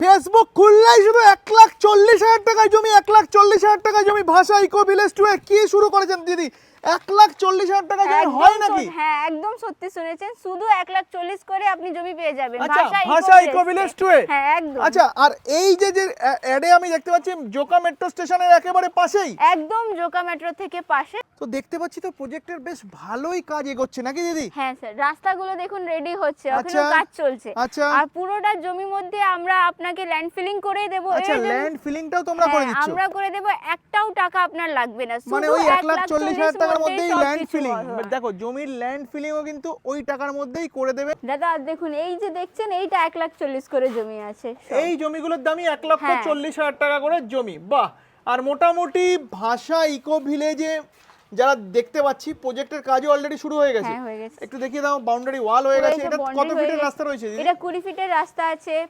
Facebook খুললেই শুধু এক লাখ চল্লিশ হাজার টাকায় জমি এক লাখ চল্লিশ হাজার টাকায় জমি ভাষা ইকো ভিলেজ টু কি শুরু করেছেন দিদি? এক লাখ চল্লিশ হাজার টাকা জমি হয় নাকি? হ্যাঁ একদম সত্যি শুনেছেন। শুধু এক লাখ চল্লিশ করে আপনি জমি পেয়ে যাবেন। আচ্ছা ভাষা ইকো ভিলেজ টু হ্যাঁ একদম। আচ্ছা আর এই যে যে অ্যাডে আমি দেখতে পাচ্ছি জোকা মেট্রো স্টেশনের একেবারে পাশেই। একদম জোকা মেট্রো থেকে পাশে। তো দেখতে পাচ্ছি তো প্রজেক্টের বেশ ভালোই কাজ এগোচ্ছে নাকি দিদি? হ্যাঁ স্যার রাস্তাগুলো দেখুন রেডি হচ্ছে আচ্ছা, ওখানে কাজ চলছে। আচ্ছা। আর পুরোটা জমির মধ্যে আমরা আপনাকে ল্যান্ড ফিলিং করেই দেবো। আচ্ছা ল্যান্ড ফিলিংটাও তোমরা করে হ্যাঁ, দিচ্ছ? আমরা করে দেবো একটাও টাকা আপনার লাগবে না। মানে ওই এক লাখ চল্লিশ হাজার টাকার মধ্যেই ল্যান্ড ফিলিং হয়। দেখো জমির ল্যান্ড ফিলিংও কিন্তু ওই টাকার মধ্যেই করে দেবে। দাদা আর দেখুন এই যে দেখছেন এইটা এক লাখ চল্লিশ করে জমি আছে। এই জমিগুলোর দামই এক লক্ষ হ্যাঁ। চল্লিশ হাজার টাকা করে জমি। বাহ! আর মোটামুটি ভাষা ইকো ভিলেজে যারা দেখতে পাচ্ছি প্রজেক্টের কাজও অলরেডি শুরু হয়ে গেছে। হ্যাঁ, গেছে। একটু দেখিয়ে দাও বাউন্ডারি ওয়াল হয়ে গেছে এটা কত ফিটের রাস্তা রয়েছে এটা কুড়ি ফিটের রাস্তা আছে।